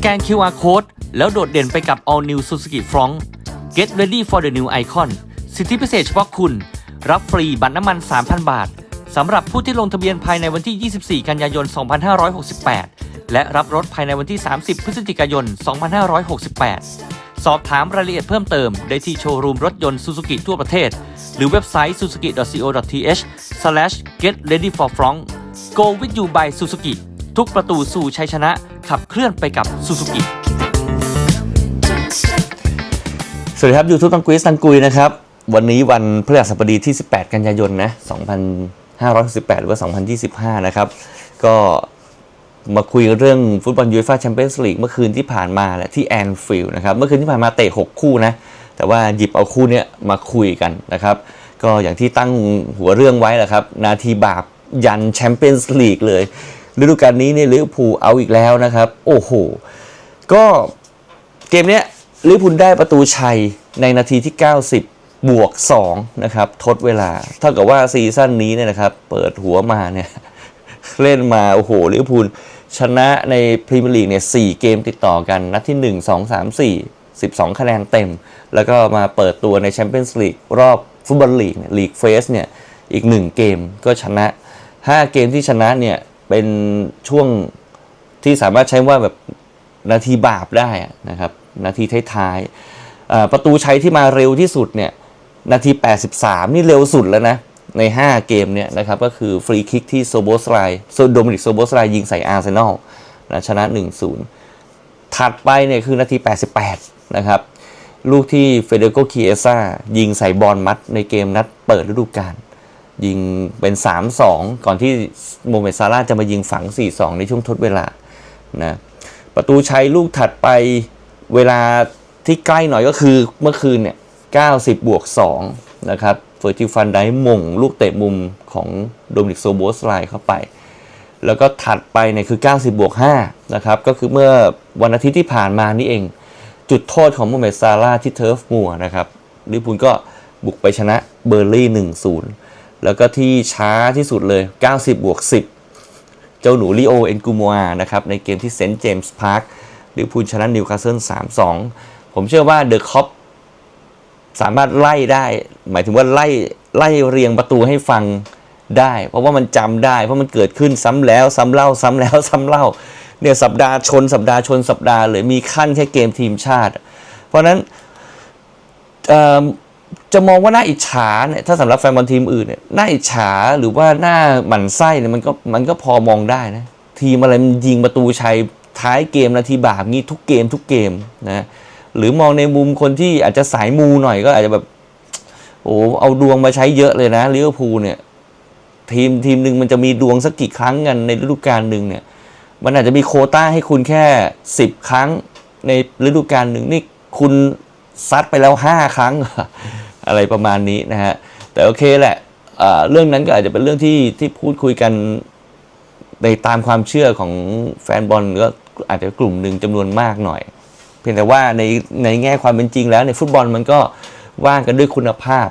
แกน QR Code แล้วโดดเด่นไปกับ All New Suzuki Fronx Get ready for the new icon สิทธิพิเศษเฉพาะคุณ รับฟรีบัตรน้ำมัน 3,000 บาทสำหรับผู้ที่ลงทะเบียนภายในวันที่ 24 กันยายน 2568 และรับรถภายในวันที่ 30 พฤศจิกายน 2568 สอบถามรายละเอียดเพิ่มเติม ได้ที่โชว์รูมรถยนต์ Suzuki ทั่วประเทศ หรือเว็บไซต์ suzuki.co.th/getreadyforfront Go with you by Suzuki ทุกประตูสู่ชัยชนะขับเคลื่อนไปกับ Suzuki สวัสดีครับยูทูบตังกุยตังกุยนะครับ วันนี้วันพฤหัสบดีที่ 18 กันยายนนะ2568 หรือว่า 2025 นะครับ ก็มาคุยเรื่องฟุตบอลยูฟ่าแชมเปี้ยนส์ลีกเมื่อคืนที่ผ่านมาและที่แอนฟิลด์นะครับ เมื่อคืนที่ผ่านมาเตะ 6 คู่นะ แต่ว่าหยิบเอาคู่เนี้ยมาคุยกันนะครับ ก็อย่างที่ตั้งหัวเรื่องไว้แหละครับ นาทีบาปยันแชมเปี้ยนส์ลีกเลย ฤดูกาลนี้เนี่ยลิเวอร์พูลเอาอีกแล้วนะครับ โอ้โห ก็เกมเนี้ยลิเวอร์พูลได้ประตูชัยในนาทีที่ 90 บวก 2 นะครับ ทดเวลา เท่ากับว่าซีซั่นนี้เนี่ยนะครับ เปิดหัวมาเนี่ย เล่นมา โอ้โหลิเวอร์พูลชนะในพรีเมียร์ลีกเนี่ยสเกมติดต่อกัน นัดที่ 1 2 3 4 12 คะแนนเต็ม แล้วก็มาเปิดตัวในแชมเปี้ยนส์ลีกรอบฟุตบอลลีกลีกเฟสเนี่ย อีก 1 เกมก็ชนะ 5 เกมที่ชนะเนี่ย เป็นช่วงที่สามารถใช้ว่าแบบนาทีบาปได้นะครับ นาทีท้ายๆประตูชัยที่มาเร็วที่สุดเนี่ยนาที 83 นี่เร็วสุดแล้วนะ ใน 5 เกมเนี่ยนะครับก็คือฟรีคิกที่โซโบสไลโซโดมินิกโซโบสไลยิงใส่อาร์เซนอลนะชนะ 1-0 ถัดไปเนี่ยคือนาที 88 นะครับ ลูกที่เฟเดโกคีเอซ่ายิงใส่บอลมัดในเกมนัดเปิดฤดูกาล ยิงเป็น 3-2 ก่อนที่โมเมดซาร่าจะมายิงฝัง 4-2 ในช่วงทดเวลานะประตูชัยลูกถัดไปเวลาที่ใกล้หน่อยก็คือเมื่อคืนเนี่ย90 บวก 2 นะครับเฟอร์จิฟันได้มงลูกเตะมุมของโดมินิกโซโบสไลเข้าไป แล้วก็ถัดไปเนี่ยคือ 90 บวก 5 นะครับ ก็คือเมื่อวันอาทิตย์ที่ผ่านมานี่เอง จุดโทษของโมเมดซาร่าที่เทิร์ฟมัวนะครับลิบูลก็บุกไปชนะเบอร์ลี่1-0 แล้วก็ที่ช้าที่สุดเลย 90 บวก 10 เจ้าหนูลิโอเอ็นกูมัวนะครับ ในเกมที่เซนต์เจมส์พาร์คลิเวอร์พูลชนะนิวคาสเซิล3-2 ผมเชื่อว่าเดอะคอปสามารถไล่ได้ หมายถึงว่าไล่ไล่เรียงประตูให้ฟังได้ เพราะว่ามันจำได้ เพราะมันเกิดขึ้นซ้ำแล้วซ้ำเล่า ซ้ำแล้วซ้ำเล่าเนี่ยสัปดาห์ชนสัปดาห์ชนสัปดาห์เลยมีขั้นแค่เกมทีมชาติ เพราะฉะนั้น จะมองว่าน่าอิจฉาเนี่ยถ้าสำหรับแฟนบอลทีมอื่นเนี่ยน่าอิจฉาหรือว่าน่าหมั่นไส้เนี่ยมันก็มันก็พอมองได้นะทีมอะไรมันยิงประตูชัยท้ายเกมนาทีบาปงี้ทุกเกมทุกเกมนะหรือมองในมุมคนที่อาจจะสายมูหน่อยก็อาจจะแบบโอ้เอาดวงมาใช้เยอะเลยนะลิเวอร์พูลเนี่ยทีมทีมหนึ่งมันจะมีดวงสักกี่ครั้งกันในฤดูกาลหนึ่งเนี่ยมันอาจจะมีโคต้าให้คุณแค่สิบครั้งในฤดูกาลหนึ่งนี่คุณซัดไปแล้วห้าครั้ง อะไรประมาณนี้นะฮะแต่โอเคแหละเรื่องนั้นก็อาจจะเป็นเรื่องที่ที่พูดคุยกันในตามความเชื่อของแฟนบอลก็อาจจะกลุ่มหนึ่งจำนวนมากหน่อย เพียงแต่ว่าในในแง่ความเป็นจริงแล้วในฟุตบอลมันก็ว่ากันด้วยคุณภาพ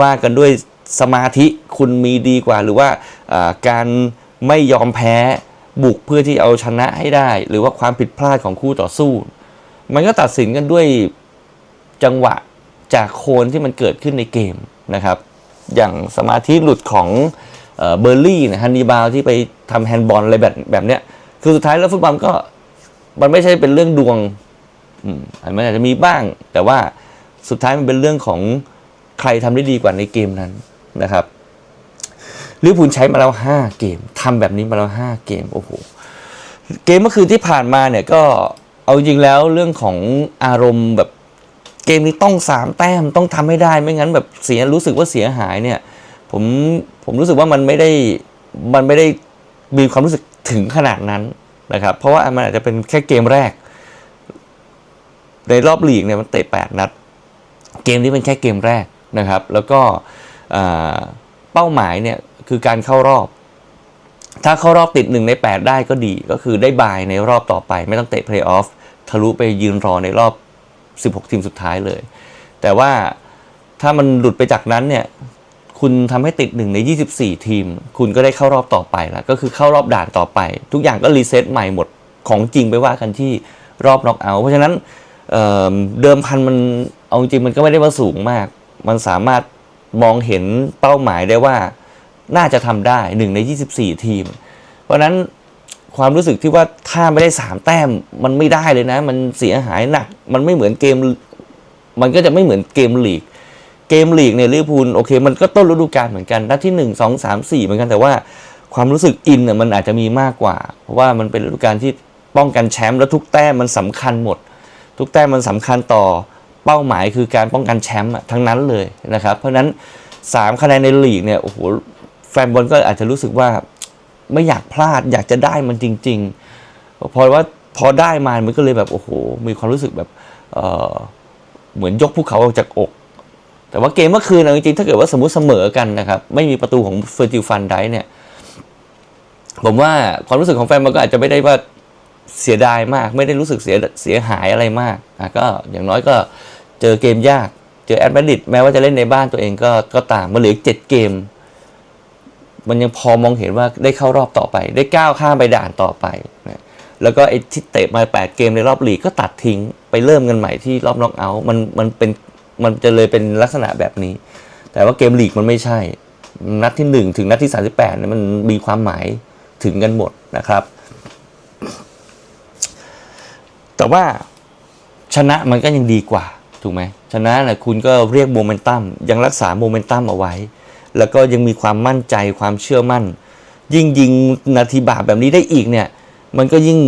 ว่ากันด้วยสมาธิคุณมีดีกว่า หรือว่าการไม่ยอมแพ้บุกเพื่อที่เอาชนะให้ได้ หรือว่าความผิดพลาดของคู่ต่อสู้ มันก็ตัดสินกันด้วยจังหวะ จากโคนที่มันเกิดขึ้นในเกมนะครับ อย่างสมาธิหลุดของเบอร์ลี่นะฮันนีบาลที่ไปทำแฮนด์บอลอะไรแบบแบบเนี้ยคือสุดท้ายแล้วฟุตบอลก็มันไม่ใช่เป็นเรื่องดวงอืมมันอาจจะมีบ้าง แต่ว่าสุดท้ายมันเป็นเรื่องของใครทำได้ดีกว่าในเกมนั้นนะครับลิเวอร์พูลใช้มาแล้ว 5 เกมทำแบบนี้มาแล้ว 5 เกมโอ้โหเกมเมื่อคืนที่ผ่านมาเนี่ยก็เอาจริงแล้วเรื่องของอารมณ์แบบ เกมนี้ต้องสามแต้มต้องทำให้ได้ไม่งั้นแบบเสียรู้สึกว่าเสียหายเนี่ยผมผมรู้สึกว่ามันไม่ได้มันไม่ได้มีความรู้สึกถึงขนาดนั้นนะครับ เพราะว่ามันอาจจะเป็นแค่เกมแรก ในรอบลีกเนี่ยมันเตะ 8 นัด เกมนี้เป็นแค่เกมแรกนะครับ แล้วก็เป้าหมายเนี่ยคือการเข้ารอบ ถ้าเข้ารอบติด 1 ใน 8 ได้ก็ดีก็คือได้บายในรอบต่อไป ไม่ต้องเตะเพลย์ออฟทะลุไปยืนรอในรอบ 16 ทีมสุดท้ายเลย แต่ว่าถ้ามันหลุดไปจากนั้นเนี่ยคุณทำให้ติดหนึ่งใน 24 ทีม คุณก็ได้เข้ารอบต่อไปแล้วก็คือเข้ารอบด่านต่อไป ทุกอย่างก็รีเซ็ตใหม่หมดของจริงไปว่ากันที่รอบน็อกเอาท์เพราะฉะนั้นเเดิมพันมันเอาจริงมันก็ไม่ได้ว่าสูงมาก มันสามารถมองเห็นเป้าหมายได้ว่าน่าจะทำได้หนึ่งใน 24 ทีม เพราะฉะนั้น ความรู้สึกที่ว่าถ้าไม่ได้3แต้มมันไม่ได้เลยนะ มันเสียหายหนัก มันไม่เหมือนเกม มันก็จะไม่เหมือนเกมลีก เกมลีกเนี่ยลิเวอร์พูลโอเค มันก็ต้นฤดูกาลเหมือนกันนัดที่1 2 3 4เหมือนกันแต่ว่าความรู้สึกอินเนี่ยมันอาจจะมีมากกว่า เพราะว่ามันเป็นฤดูกาลที่ป้องกันแชมป์แล้วทุกแต้มมันสำคัญหมด ทุกแต้มมันสำคัญต่อเป้าหมายคือการป้องกันแชมป์ทั้งนั้นเลยนะครับ เพราะฉะนั้น 3 คะแนนในลีกเนี่ยโอ้โหแฟนบอลก็อาจจะรู้สึกว่า ไม่อยากพลาดอยากจะได้มันจริงๆเพราะว่าพอได้มามันก็เลยแบบโอ้โหมีความรู้สึกแบบเเหมือนยกภูเขาออกจากอก แต่ว่าเกมเมื่อคืนจริงๆถ้าเกิดว่าสมมติเสมอกันนะครับ ไม่มีประตูของเฟอร์จิลฟันไดเนี่ย ผมว่าความรู้สึกของแฟนมันก็อาจจะไม่ได้ว่าเสียดายมาก ไม่ได้รู้สึกเสียเสียหายอะไรมากอะก็อย่างน้อยก็เจอเกมยาก เจอแอตมาดริดแม้ว่าจะเล่นในบ้านตัวเองก็ก็ตามมันเหลือเจ็ดเกม มันยังพอมองเห็นว่าได้เข้ารอบต่อไป ได้ก้าวข้ามไปด่านต่อไปนะแล้วก็ไอ้ที่เตะมา 8 เกมในรอบลีกก็ตัดทิ้งไปเริ่มกันใหม่ที่รอบน็อกเอาท์มันมันเป็นมันจะเลยเป็นลักษณะแบบนี้ แต่ว่าเกมลีกมันไม่ใช่ นัดที่ 1 ถึงนัดที่ 38เนี่ยมันมีความหมายถึงกันหมดนะครับ แต่ว่าชนะมันก็ยังดีกว่า ถูกไหมชนะนะคุณก็เรียกโมเมนตัมยังรักษาโมเมนตัมเอาไว้ แล้วก็ยังมีความมั่นใจความเชื่อมั่น ยิ่งยิงนาทีบาปแบบนี้ได้อีกเนี่ยมันก็ยิ่ง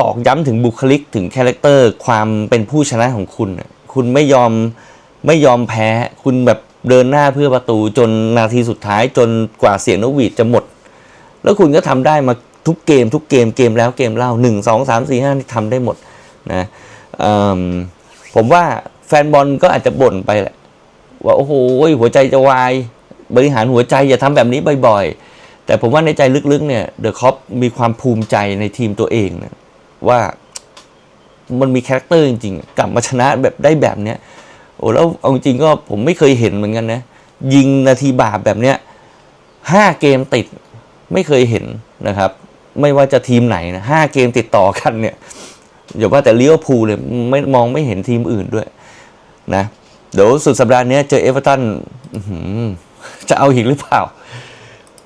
ตอกย้ำถึงบุคลิกถึงคาแรคเตอร์ความเป็นผู้ชนะของคุณ คุณไม่ยอมไม่ยอมแพ้ คุณแบบเดินหน้าเพื่อประตูจนนาทีสุดท้ายจนกว่าเสียงนกหวีดจะหมด แล้วคุณก็ทำได้มาทุกเกมทุกเกมเกมแล้วเกมเล่าหนึ่งสองสามสี่ห้านี่ทำได้หมดนะมผมว่าแฟนบอลก็อาจจะบ่นไปแหละ ว่าโอ้โหหัวใจจะวาย บริหารหัวใจอย่าทำแบบนี้บ่อยๆ แต่ผมว่าในใจลึกๆเนี่ยเดอะคอปมีความภูมิใจในทีมตัวเองนะว่ามันมีคาแรคเตอร์จริงๆ กลับมาชนะแบบได้แบบเนี้ยโอ้แล้วเอาจริงก็ผมไม่เคยเห็นเหมือนกันนะ ยิงนาทีบาปแบบเนี้ยห้าเกมติดไม่เคยเห็นนะครับ ไม่ว่าจะทีมไหนนะห้าเกมติดต่อกันเนี่ยอย่าว่าแต่เลิเวพูเลยไม่มองไม่เห็นทีมอื่นด้วยนะเดี๋ยวสุดสัปดาห์นี้เจอเอเวอร์ตันอื จะเอาอีกหรือเปล่า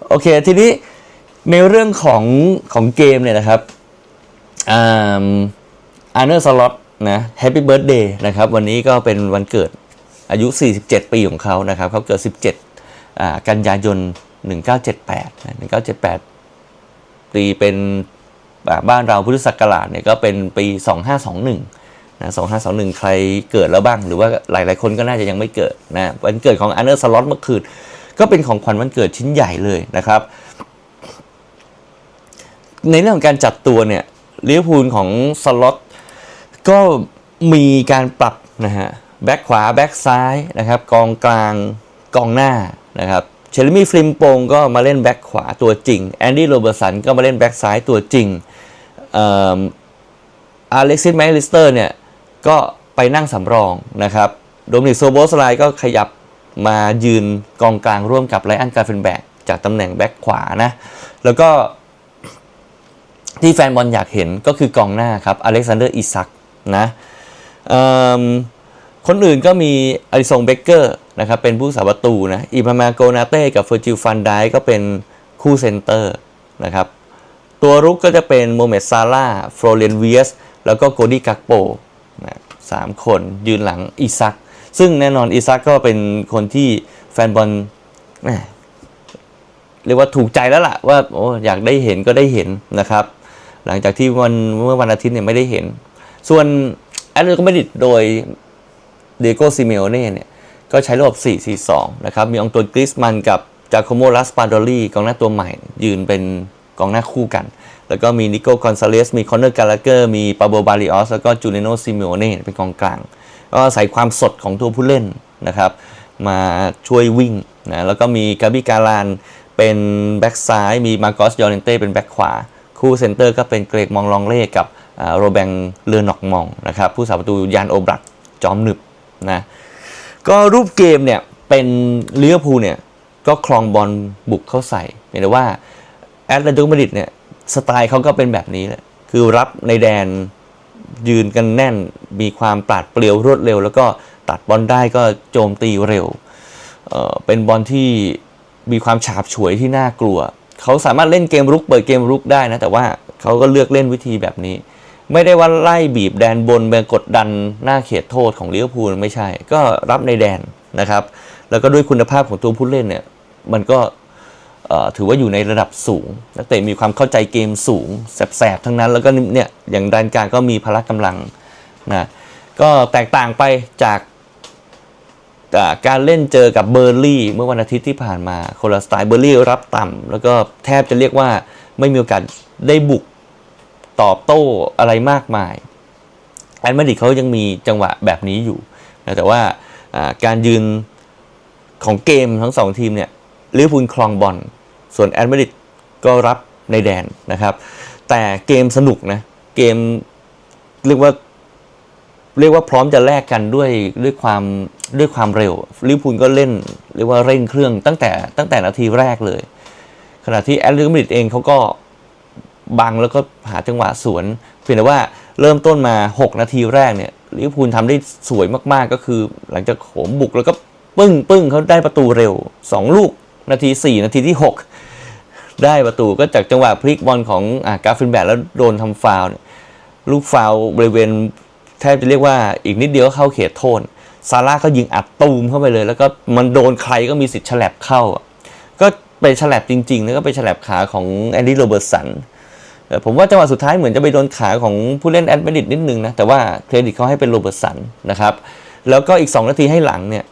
โอเค ทีนี้ในเรื่องของของเกมเนี่ยนะครับอาร์เนอร์สล็อตนะแฮปปี้เบิร์ดเดย์นะครับ วันนี้ก็เป็นวันเกิดอายุ 47 ปีของเขานะครับ เขาเกิด 17 กันยายน 1978 1978ปีเป็นบ้านเราพุทธศักราชเนี่ยก็เป็นปี 2521 นะ2521ใครเกิดแล้วบ้าง หรือว่าหลายๆคนก็น่าจะยังไม่เกิดนะวันเกิดของอาร์เนอร์สล็อตเมื่อคืนก็เป็นของขวัญวันเกิดชิ้นใหญ่เลยนะครับ ในเรื่องของการจัดตัวเนี่ยเลิเวพูลของสล็อตก็มีการปรับนะฮะแบ็คขวาแบ็คซ้ายนะครับกองกลางกองหน้านะครับเชลมี่ฟลิมโปงก็มาเล่นแบ็คขวาตัวจริงแอนดี้โรเบอร์สันก็มาเล่นแบ็คซ้ายตัวจริงอาเล็กซิสแมคลิสเตอร์เนี่ย ก็ไปนั่งสำรองนะครับโดมินิกโซโบสไลก็ขยับมายืนกองกลางร่วมกับไลอันกาเฟนแบกจากตำแหน่งแบ็คขวานะ แล้วก็ที่แฟนบอลอยากเห็นก็คือกองหน้าครับอเล็กซานเดอร์อิซักนะคนอื่นก็มีอลิซงเบเกอร์นะครับเป็นผู้สาประตูนะอิมามาโกนาเต้กับเฟอร์จิลฟันไดก็เป็นคู่เซนเตอร์นะครับตัวรุกก็จะเป็นโมเมดซาร่าฟลอเรนเวียสแล้วก็โกดี้กักโป นะสามคนยืนหลังอิซัก ซึ่งแน่นอนอิซักก็เป็นคนที่แฟนบอลเรียกว่าถูกใจแล้วล่ะว่าโอ้อยากได้เห็นก็ได้เห็นนะครับ หลังจากที่วันเมื่อวันอาทิตย์เนี่ยไม่ได้เห็น ส่วนแอตเลติโกมาดริดโดยเดโกซิเมโอเน่เนี่ยก็ใช้ระบบ 4-4-2 นะครับ มีองตัวกริสมันกับจาโคโมลัสปาโดลีกองหน้าตัวใหม่ ยืนเป็นกองหน้าคู่กัน แล้วก็มีนิโก้กอนซาเลสมีคอนเนอร์กาลาเกอร์มีปาโบบาริออสแล้วก็จูเนโนซิเมโอเน่เป็นกองกลาง ก็ใส่ความสดของตัวผู้เล่นนะครับ มาช่วยวิ่งนะแล้วก็มีกาบิการานเป็นแบ็กซ้ายมีมาโกสยอร์เรนเต้เป็นแบ็กขวา คู่เซนเตอร์ก็เป็นเกรกมองลองเล่กับโรแบงเลอนอกมองนะครับผู้สาประตูยานโอบรักจอมหนึบนะก็รูปเกมเนี่ยเป็นลิเวอร์พูลเนี่ยก็คลองบอลบุกเข้าใส่เห็นได้ว่าแอตเลติโกมาดริดเนี่ย สไตล์เขาก็เป็นแบบนี้แหละคือรับในแดนยืนกันแน่น มีความปราดเปรียวรวดเร็ว แล้วก็ตัดบอลได้ก็โจมตีเร็วเเป็นบอลที่มีความฉาบฉวยที่น่ากลัว เขาสามารถเล่นเกมรุกเปิดเกมรุกได้นะ แต่ว่าเขาก็เลือกเล่นวิธีแบบนี้ ไม่ได้ว่าไล่บีบแดนบนไปกดดันหน้าเขตโทษของลิเวอร์พูลไม่ใช่ ก็รับในแดนนะครับ แล้วก็ด้วยคุณภาพของตัวผู้เล่นเนี่ย มันก็ ถือว่าอยู่ในระดับสูง นักเตะมีความเข้าใจเกมสูงแสบๆทั้งนั้น แล้วก็เนี่ยอย่างดันการก็มีพละกำลังนะก็แตกต่างไปจากการเล่นเจอกับเบอร์ลี่เมื่อวันอาทิตย์ที่ผ่านมาคนละสไตล์เบอร์ลี่รับต่ำแล้วก็แทบจะเรียกว่าไม่มีโอกาสได้บุกตอบโต้อะไรมากมายแอนมาดิเขายังมีจังหวะแบบนี้อยู่นะแต่ว่าอ่าการยืนของเกมทั้งสองทีมเนี่ย ลิเวอร์พูลครองบอลส่วนแอนมาดริดก็รับในแดนนะครับ แต่เกมสนุกนะ เกมเรียกว่าเรียกว่าพร้อมจะแลกกันด้วยด้วยความด้วยความเร็วลิเวอร์พูลก็เล่นเรียกว่าเร่งเครื่องตั้งแต่ตั้งแต่นาทีแรกเลย ขณะที่แอตเลติกมาดริดเองเขาก็บังแล้วก็หาจังหวะสวน เพียงแต่ว่าเริ่มต้นมา 6 นาทีแรกเนี่ยลิเวอร์พูลทำได้สวยมากๆก็คือ หลังจากโหมบุกแล้วก็ปึ้งปึ้งเขาได้ประตูเร็ว 2 ลูก นาที 4 นาทีที่ 6 ได้ประตูก็จากจังหวะพลิกบอลของอกาฟินแบกแล้วโดนทำฟาวล์ลูกฟาวล์บริเวณแทบจะเรียกว่าอีกนิดเดียวเข้าเขตโทษซาร่าก็ยิงอัดตูมเข้าไปเลย แล้วก็มันโดนใครก็มีสิทธิ์ฉลับเข้า ก็ไปฉลับจริงๆแล้วก็ไปฉลับขาของแอนดี้โรเบิร์ตสันผมว่าจังหวะสุดท้ายเหมือนจะไปโดนขาของผู้เล่นแอดเมดิดนิดนึงนะ แต่ว่าเครดิตเขาให้เป็นโรเบิร์ตสันนะครับ แล้วก็อีก 2 นาทีให้หลังเนี่ย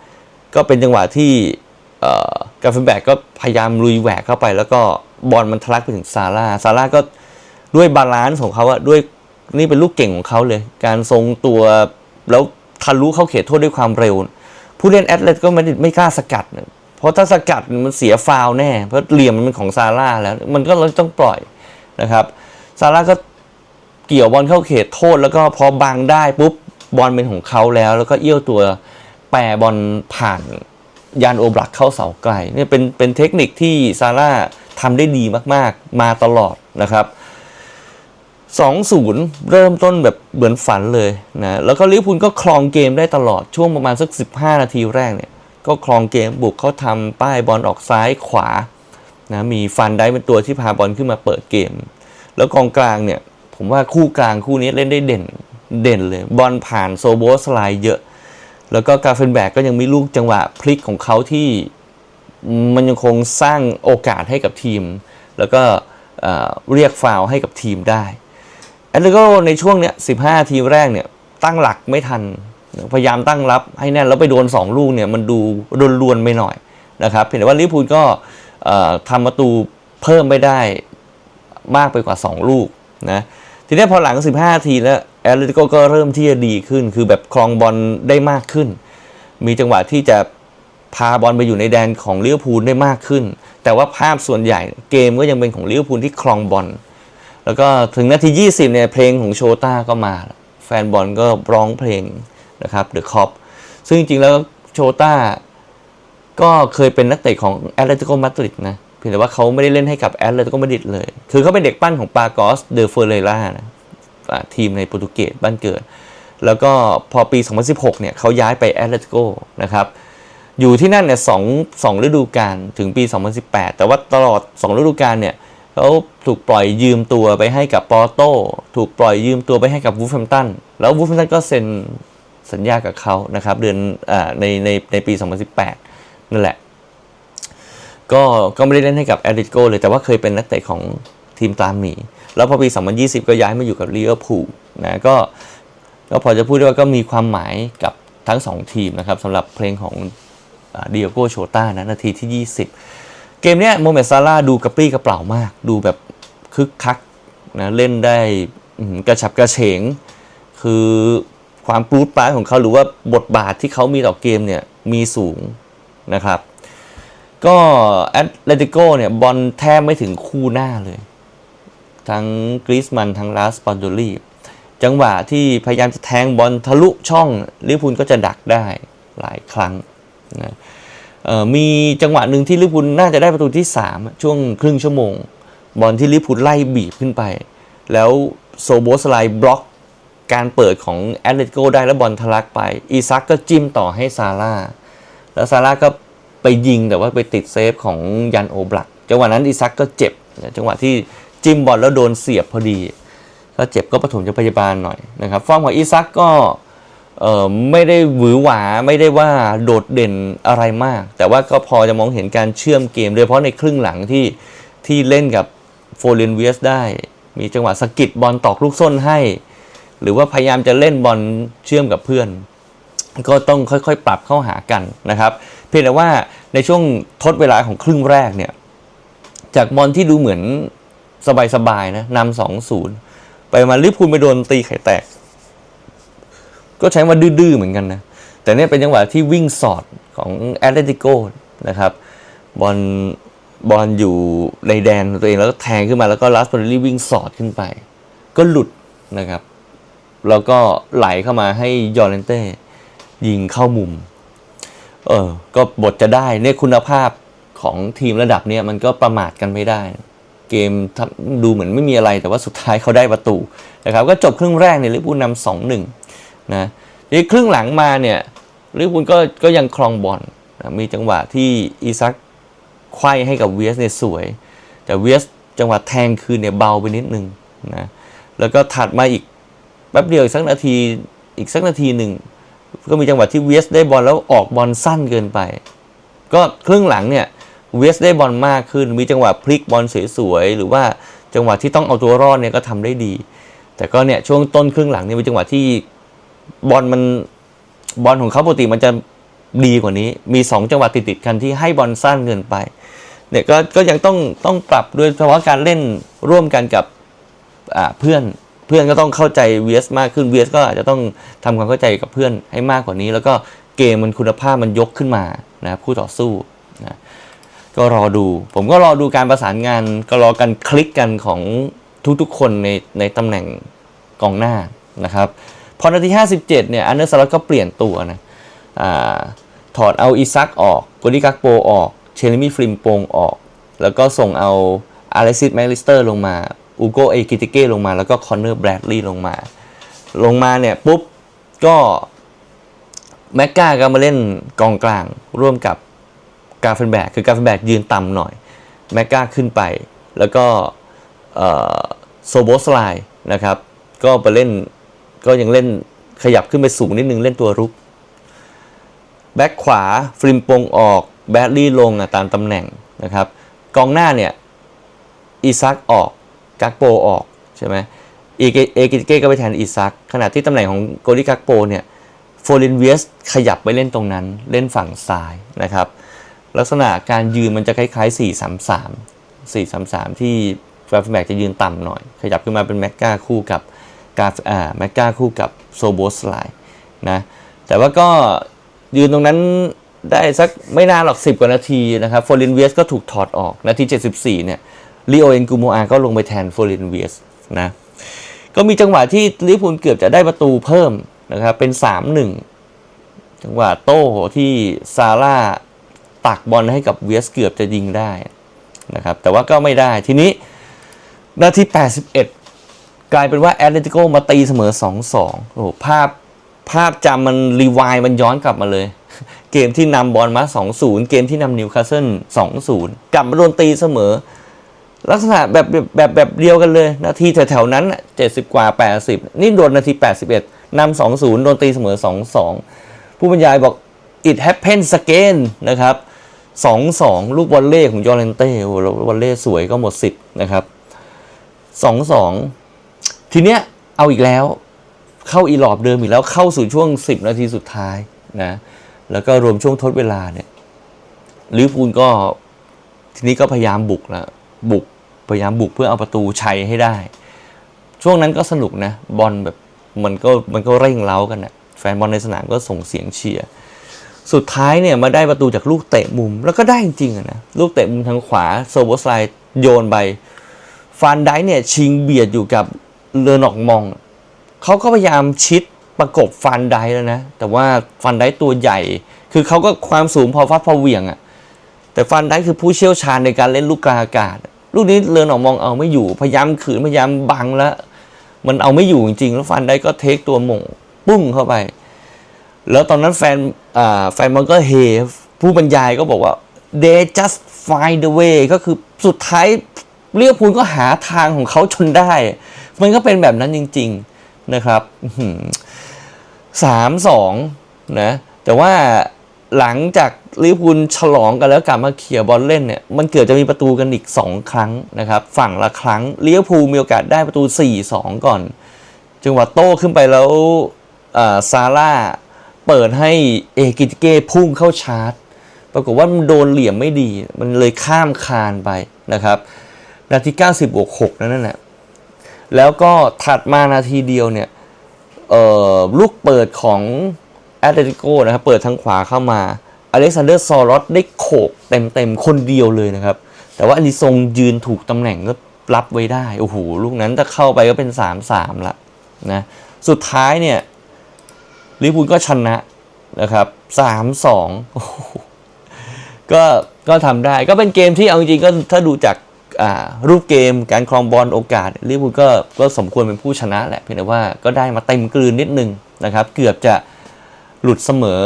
ก็เป็นจังหวะที่ กาเฟนแบกก็พยายามลุยแหวกเข้าไป แล้วก็บอลมันทะลักไปถึงซาร่าซาร่าก็ด้วยบาลานซ์ของเขาอะด้วยนี่เป็นลูกเก่งของเขาเลย การทรงตัวแล้วทะลุเข้าเขตโทษด้วยความเร็ว ผู้เล่นแอตเลติก็ไม่ไม่กล้าสกัด เพราะถ้าสกัดมันเสียฟาวแน่ เพราะเหลี่ยมมันเป็นของซาร่าแล้ว มันก็เลยต้องปล่อยนะครับซาร่าก็เกี่ยวบอลเข้าเขตโทษ แล้วก็พอบังได้ปุ๊บบอลเป็นของเขาแล้ว แล้วก็เอี้ยวตัวแปรบอลผ่าน ยานโอบลักเข้าเสาไกลเนี่ยเป็นเป็นเทคนิคที่ซาร่าทำได้ดีมากๆ มาตลอดนะครับ2-0 เริ่มต้นแบบเหมือนฝันเลยนะแล้วก็ลิเวอร์พูลก็ครองเกมได้ตลอดช่วงประมาณสัก 15 นาทีแรกเนี่ยก็ครองเกมบุกเขาทำป้ายบอลออกซ้ายขวานะมีฟันได้เป็นตัวที่พาบอลขึ้นมาเปิดเกม แล้วกองกลางเนี่ยผมว่าคู่กลางคู่นี้เล่นได้เด่นเด่นเลย บอลผ่านโซโบสไลเยอะ แล้วก็กาเฟนแบกก็ยังมีลูกจังหวะพลิกของเขาที่มันยังคงสร้างโอกาสให้กับทีม แล้วก็เรียกฟาวล์ให้กับทีมได้แอตเลติโกในช่วงเนี้ย15 ทีแรกเนี่ยตั้งหลักไม่ทัน พยายามตั้งรับให้แน่นแล้วไปโดน 2 ลูกเนี่ยมันดูรวนไปหน่อยนะครับเพียงแต่ว่าลิพูลก็ทำประตูเพิ่มไม่ได้มากไปกว่า 2 ลูกนะทีนี้พอหลัง 15 ทีแล้ว แอตเลติโกก็เริ่มที่จะดีขึ้น คือแบบครองบอลได้มากขึ้น มีจังหวะที่จะพาบอลไปอยู่ในแดนของเลิเวพูลได้มากขึ้น แต่ว่าภาพส่วนใหญ่เกมก็ยังเป็นของเลิเวพูลที่ครองบอล แล้วก็ถึงนาที 20 เนี่ยเพลงของโชต้าก็มา แฟนบอลก็ร้องเพลงนะครับ The Cop ซึ่งจริงๆแล้วโชต้าก็เคยเป็นนักเตะของแอตเลติโกมาดริดนะเพียงแต่ว่าเขาไม่ได้เล่นให้กับแอตเลติโกมาดริดเลย คือเขาเป็นเด็กปั้นของปากอสเดอเฟอเรล่านะอ่า ทีมในโปรตุเกสบ้านเกิด แล้วก็พอปี 2016 เนี่ยเขาย้ายไปแอตเลติโกนะครับอยู่ที่นั่นเนี่ยสองสองฤดูกาลถึงปี 2018 แต่ว่าตลอด 2 ฤดูกาลเนี่ยเขาถูกปล่อยยืมตัวไปให้กับปอร์โตถูกปล่อยยืมตัวไปให้กับวูฟแฮมตันแล้ววูฟแฮมตันก็เซ็นสัญญากับเขานะครับเดือนอในในในปี 2018 นั่นแหละ ก็ก็ไม่ได้เล่นให้กับแอตเลติโกเลยแต่ว่าเคยเป็นนักเตะของ ทีมตามหมีแล้วพอปี 2020 ก็ย้ายมาอยู่กับลิเวอร์พูลนะก็ก็พอจะพูดได้ว่าก็มีความหมายกับทั้งสองทีมนะครับสำหรับเพลงของเดียโกโชต้านะนาทีที่ 20 เกมเนี้ยโมเมดซาร่าดูกระปรี้กระเปร่ามาก ดูแบบคึกคักนะเล่นได้กระฉับกระเฉง คือความปรูดปร้ายของเขาหรือว่าบทบาทที่เขามีต่อเกมเนี่ยมีสูงนะครับ ก็แอตเลติโกเนี่ยบอลแทบไม่ถึงคู่หน้าเลย ทั้งกริสมันทั้งลาสปอนโดลีจังหวะที่พยายามจะแทงบอลทะลุช่องลิเวอร์พูลก็จะดักได้หลายครั้งนะมีจังหวะหนึ่งที่ลิเวอร์พูลน่าจะได้ประตูที่ 3 ช่วงครึ่งชั่วโมง บอลที่ลิเวอร์พูลไล่บีบขึ้นไป แล้วโซโบสไลบล็อกการเปิดของแอตเลติโกได้แล้วบอลทะลักไป อีซักก็จิ้มต่อให้ซาร่าแล้วซาร่าก็ไปยิงแต่ว่าไปติดเซฟของยันโอบลักจังหวะนั้นอีซักก็เจ็บจังหวะที่ จิ้มบอลแล้วโดนเสียบพอดี ก็เจ็บก็ปฐมพยาบาลหน่อยนะครับฟอร์มของอีซักก็ไม่ได้หวือหวาไม่ได้ว่าโดดเด่นอะไรมาก แต่ว่าก็พอจะมองเห็นการเชื่อมเกม โดยเฉพาะในครึ่งหลังที่ที่เล่นกับโฟเรนเวียสได้ มีจังหวะสกิดบอลตอกลูกส้นให้ หรือว่าพยายามจะเล่นบอลเชื่อมกับเพื่อน ก็ต้องค่อยๆ ปรับเข้าหากันนะครับ เพียงแต่ว่าในช่วงทดเวลาของครึ่งแรกเนี่ยจากบอลที่ดูเหมือน สบายๆนะนำสองศูนย์ไปมาลิพูลไปโดนตีไข่แตก ก็ใช้มาดื้อๆเหมือนกันนะ แต่เนี่ยเป็นจังหวะที่วิ่งสอดของแอตเลติโกนะครับบอลบอลอยู่ในแดนตัวเองแล้วก็แทงขึ้นมาแล้วก็ลัสเปอร์ลี่วิ่งสอดขึ้นไป ก็หลุดนะครับ แล้วก็ไหลเข้ามาให้ยอร์เรนเต้ยิงเข้ามุม เออ ก็บทจะได้เนี่ยคุณภาพของทีมระดับเนี้ยมันก็ประมาทกันไม่ได้ เกมดูเหมือนไม่มีอะไรแต่ว่าสุดท้ายเขาได้ประตูนะครับก็จบครึ่งแรกเนี่ยลิเวอร์พูลนำสองหนึ่งนะทีครึ่งหลังมาเนี่ยลิเวอร์พูลก็ก็ยังครองบอลนะมีจังหวะที่อีซักไขว้ให้กับเวียสเนี่ยสวย แต่เวียสจังหวะแทงคืนเนี่ยเบาไปนิดนึงนะแล้วก็ถัดมาอีกแป๊บเดียวอีกสักนาทีอีกสักนาทีหนึ่งก็มีจังหวะที่เวสได้บอลแล้วออกบอลสั้นเกินไป ก็ครึ่งหลังเนี่ย เวสได้บอลมากขึ้น มีจังหวะพลิกบอลสวยๆ หรือว่าจังหวะที่ต้องเอาตัวรอดเนี่ยก็ทำได้ดี แต่ก็เนี่ยช่วงต้นครึ่งหลังเนี่ยเป็นจังหวะที่บอลมันบอลของเขาปกติมันจะดีกว่านี้ มี 2 จังหวะติดๆกันที่ให้บอลสั้นเกินไป เนี่ยก็ก็ยังต้องต้องปรับด้วยเพราะว่าการเล่นร่วมกันกับเพื่อนเพื่อนก็ต้องเข้าใจ VS มากขึ้น VS ก็อาจจะต้องทำความเข้าใจกับเพื่อนให้มากกว่านี้ แล้วก็เกมมันคุณภาพมันยกขึ้นมานะครับคู่ต่อสู้ ก็รอดู ผมก็รอดูการประสานงาน ก็รอกันคลิกกันของทุกๆ คนในในตำแหน่งกองหน้านะครับ พอนาที 57 เนี่ยอันเดอร์สล็อตก็เปลี่ยนตัวนะอถอดเอาอิซักออกโกดิกักโปออก เชลมี่ฟริมโปงออก แล้วก็ส่งเอาอาเลซิสแมคลิสเตอร์ลงมา อูโกเอกิติเก้ลงมา แล้วก็คอนเนอร์แบรดลีย์ลงมา ลงมาเนี่ยปุ๊บก็แม็กกาก็มาเล่นกองกลางร่วมกับ กาเฟนแบกคือกาเฟนแบกยืนต่ำหน่อยแมกกาขึ้นไป แล้วก็โซโบสไลนะครับ ก็ไปเล่นก็ยังเล่นขยับขึ้นไปสูงนิดนึงเล่นตัวรุก แบ็คขวาฟริมปงออกแบดลี่ลงอะตามตำแหน่งนะครับ กองหน้าเนี่ยอีซักออกกักโปออกใช่ไหมเอเกเอกิเก้ก็ไปแทนอีซักขณะที่ตำแหน่งของโกลิกักโปเนี่ยโฟลินเวียสขยับไปเล่นตรงนั้นเล่นฝั่งซ้ายนะครับ ลักษณะการยืนมันจะคล้ายๆ 4-3-3 4-3-3 ที่แฟร์แม็กจะยืนต่ำหน่อย ขยับขึ้นมาเป็นแม็กกาคู่กับกาอ่าแม็กกาคู่กับโซโบสไลนะแต่ว่าก็ยืนตรงนั้นได้สักไม่นานหรอก 10 กว่านาทีนะครับโฟลินเวียสก็ถูกถอดออกนาที 74 เนี่ยลีโอเอนกูโมอาก็ลงไปแทนโฟลินเวียสนะก็มีจังหวะที่ลิพูลเกือบจะได้ประตูเพิ่มนะครับเป็น 3-1 จังหวะโต้ที่ซาร่า ตักบอลให้กับเวียสเกือบจะยิงได้นะครับแต่ว่าก็ไม่ได้ทีนี้นาที 81 กลายเป็นว่าแอตเลติโกมาตีเสมอ 2-2 โอ้โหภาพภาพจำมันรีวายมันย้อนกลับมาเลย เกมที่นำบอลมา 2-0 เกมที่นำนิวคาสเซิล 2-0 กลับมาโดนตีเสมอ ลักษณะแบบแบบแบบเดียวกันเลย นาทีแถวๆนั้นเจ็ดสิบกว่า 80 นี่โดนนาที 81นำ2-0 โดนตีเสมอ 2-2 ผู้บรรยายบอก it happens again นะครับ 2-2ลูกบอลเล่ของยอร์เรนเต้โอ้โหลูกบอลเล่สวยก็หมดสิทธิ์นะครับ2-2ทีเนี้ยเอาอีกแล้ว เข้าอีหลอบเดิมอีกแล้วเข้าสู่ช่วง 10 นาทีสุดท้ายนะแล้วก็รวมช่วงทดเวลาเนี่ยลิเวอร์พูลก็ทีนี้ก็พยายามบุกล้วบุกพยายามบุกเพื่อเอาประตูชัยให้ได้ ช่วงนั้นก็สนุกนะ บอลแบบมันก็มันก็เร่งเร้ากันนะแฟนบอลในสนามก็ส่งเสียงเชียร์ สุดท้ายเนี่ยมาได้ประตูจากลูกเตะมุม แล้วก็ได้จริงๆอะนะลูกเตะมุมทางขวาโซโบสไลด์โยนไปฟานไดเนี่ยชิงเบียดอยู่กับเลอนอกมอง เขาก็พยายามชิดประกบฟันไดแล้วนะ แต่ว่าฟันไดตัวใหญ่ คือเขาก็ความสูงพอฟัดพอเหวี่ยงอะแต่ฟันไดค์คือผู้เชี่ยวชาญในการเล่นลูกกลางอากาศ ลูกนี้เลินออกมองเอาไม่อยู่พยายามขืนพยายามบังแล้ว มันเอาไม่อยู่จริงๆ แล้วฟันได้ก็เทคตัวหม่งปุ้งเข้าไป แล้วตอนนั้นแฟนแฟนมันก็เฮผู้บรรยายก็บอกว่า they just find the way ก็คือสุดท้ายเรียกพูลก็หาทางของเขาจนได้ มันก็เป็นแบบนั้นจริง ๆนะครับสามสองนะ แต่ว่าหลังจากลิเวอร์พูลฉลองกันแล้วกลับมาเขี่ยบอลเล่นเนี่ยมันเกือบจะมีประตูกันอีก 2 ครั้งนะครับ ฝั่งละครั้งลิเวอร์พูลมีโอกาสได้ประตู 4-2 ก่อน จังหวะโต้ขึ้นไปแล้วซาร่า เปิดให้เอกิติเก้พุ่งเข้าชาร์จ ปรากฏว่ามันโดนเหลี่ยมไม่ดี มันเลยข้ามคานไปนะครับ นาที 90บวก6นั่นแหละแล้วก็ถัดมานาทีเดียวเนี่ยลูกเปิดของแอตเลติโกนะครับเปิดทางขวาเข้ามาอเล็กซานเดอร์ซอรอสได้โขกเต็มๆ คนเดียวเลยนะครับ แต่ว่าอลิซงยืนถูกตำแหน่งก็รับไว้ได้ โอ้โห ลูกนั้นถ้าเข้าไปก็เป็น 3-3ละนะ สุดท้ายเนี่ย ลิเวอร์พูลก็ชนะนะครับ3-2โอ้โหก็ก็ทำได้ก็เป็นเกมที่เอาจริงๆก็ถ้าดูจากรูปเกมการครองบอลโอกาสลิเวอร์พูลก็ก็สมควรเป็นผู้ชนะแหละเพียงแต่ว่าก็ได้มาเต็มกลืนนิดนึงนะครับ เกือบจะหลุดเสมอ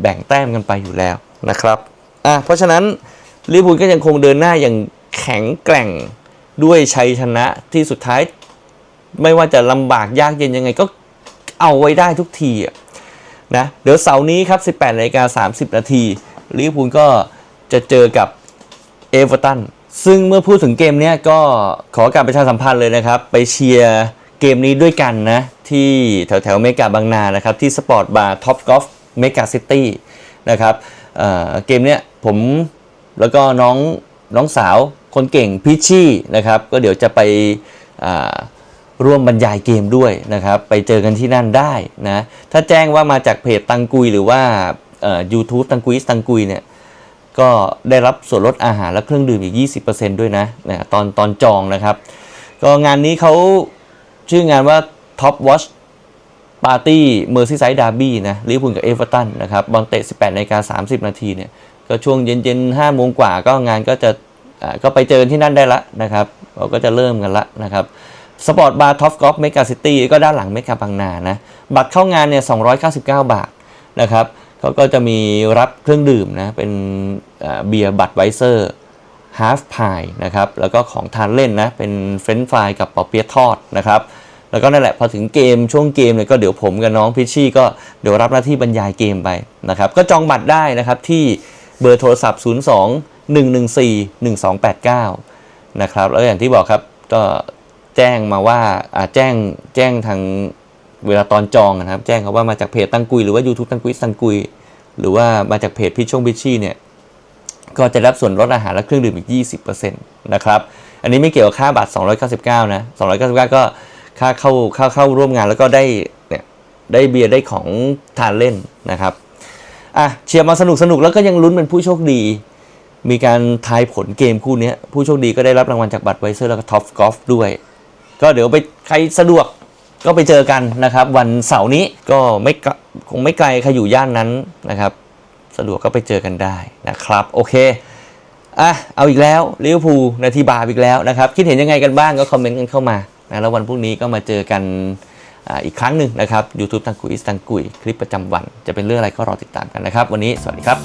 แบ่งแต้มกันไปอยู่แล้วนะครับอะเพราะฉะนั้นลิเวอร์พูลก็ยังคงเดินหน้าอย่างแข็งแกร่งด้วยชัยชนะที่สุดท้าย ไม่ว่าจะลำบากยากเย็นยังไงก็เอาไว้ได้ทุกทีอะ นะเดี๋ยวเสาร์นี้ครับ 18นาฬิกา30 นาทีลิเวอร์พูลก็จะเจอกับเอเวอร์ตันซึ่งเมื่อพูดถึงเกมเนี้ยก็ขอการประชาสัมพันธ์เลยนะครับ ไปเชียร์เกมนี้ด้วยกันนะ ที่แถวแถวเมกาบางนานะครับ ที่สปอร์ตบาร์ท็อปกอล์ฟเมกาซิตี้นะครับเเกมเนี้ยผมแล้วก็น้องน้องสาวคนเก่งพิชชี่นะครับ ก็เดี๋ยวจะไปอ ร่วมบรรยายเกมด้วยนะครับ ไปเจอกันที่นั่นได้นะ ถ้าแจ้งว่ามาจากเพจตังกุยหรือว่าเอ่อ YouTube ตังกุยตังกุยเนี่ยก็ได้รับส่วนลดอาหารและเครื่องดื่มอีก 20%ด้วยนะนะตอนตอนจองนะครับ ก็งานนี้เขาชื่องานว่า Top Watch Party Merseyside Derby นะลิเวอร์พูลกับเอเวอร์ตันนะครับบอลเตะ 18นาฬิกา30 นาทีเนี่ยก็ช่วงเย็นๆ5โมงกว่าก็งานก็จะก็ไปเจอกันที่นั่นได้ละนะครับเราก็จะเริ่มกันละนะครับ สปอร์ตบาร์ท็อปกอล์ฟเมกาซิตี้ก็ด้านหลังเมกาบางนานะบัตรเข้างานเนี่ย299 บาทนะครับเขาก็จะมีรับเครื่องดื่มนะเป็นเบียร์บัตไวเซอร์ฮาฟพายนะครับแล้วก็ของทานเล่นนะเป็นเฟรนช์ฟรายกับปอเปี๊ยะทอดนะครับแล้วก็นั่นแหละพอถึงเกมช่วงเกมเนี่ยก็เดี๋ยวผมกับน้องพิชชี่ก็เดี๋ยวรับหน้าที่บรรยายเกมไปนะครับก็จองบัตรได้นะครับที่เบอร์โทรศัพท์ 02 114 1289นะครับแล้วอย่างที่บอกครับก็ แจ้งมาว่าอ่าแจ้งแจ้งทางเวลาตอนจองนะครับ แจ้งเขาว่ามาจากเพจตังกุยหรือว่า YouTube ตังกุยตังกุย หรือว่ามาจากเพจพิชชงพิชชี่เนี่ยก็จะรับส่วนลดอาหารและเครื่องดื่มอีก 20%นะครับ อันนี้ไม่เกี่ยวกับค่าบัตร 299 นะ 299 ก็ค่าเข้าค่าเข้าร่วมงานแล้วก็ได้เนี่ยได้เบียร์ได้ของทานเล่นนะครับอะเชียร์มาสนุกสนุกแล้วก็ยังลุ้นเป็นผู้โชคดี มีการทายผลเกมคู่นี้ผู้โชคดีก็ได้รับรางวัลจากบัตรไวเซอร์แล้วก็ท็อปกอล์ฟด้วย ก็เดี๋ยวไปใครสะดวกก็ไปเจอกันนะครับ วันเสาร์นี้ก็ไม่คงไม่ไกลใครอยู่ย่านนั้นนะครับ สะดวกก็ไปเจอกันได้นะครับ โอเคอะเอาอีกแล้วลิเวอร์พูลนาทีบาอีกแล้วนะครับ คิดเห็นยังไงกันบ้างก็คอมเมนต์กันเข้ามานะแล้ววันพรุ่งนี้ก็มาเจอกันอีกครั้งหนึ่งนะครับ YouTube ตังกุยสตังกุยคลิปประจำวัน จะเป็นเรื่องอะไรก็รอติดตามกันนะครับ วันนี้สวัสดีครับ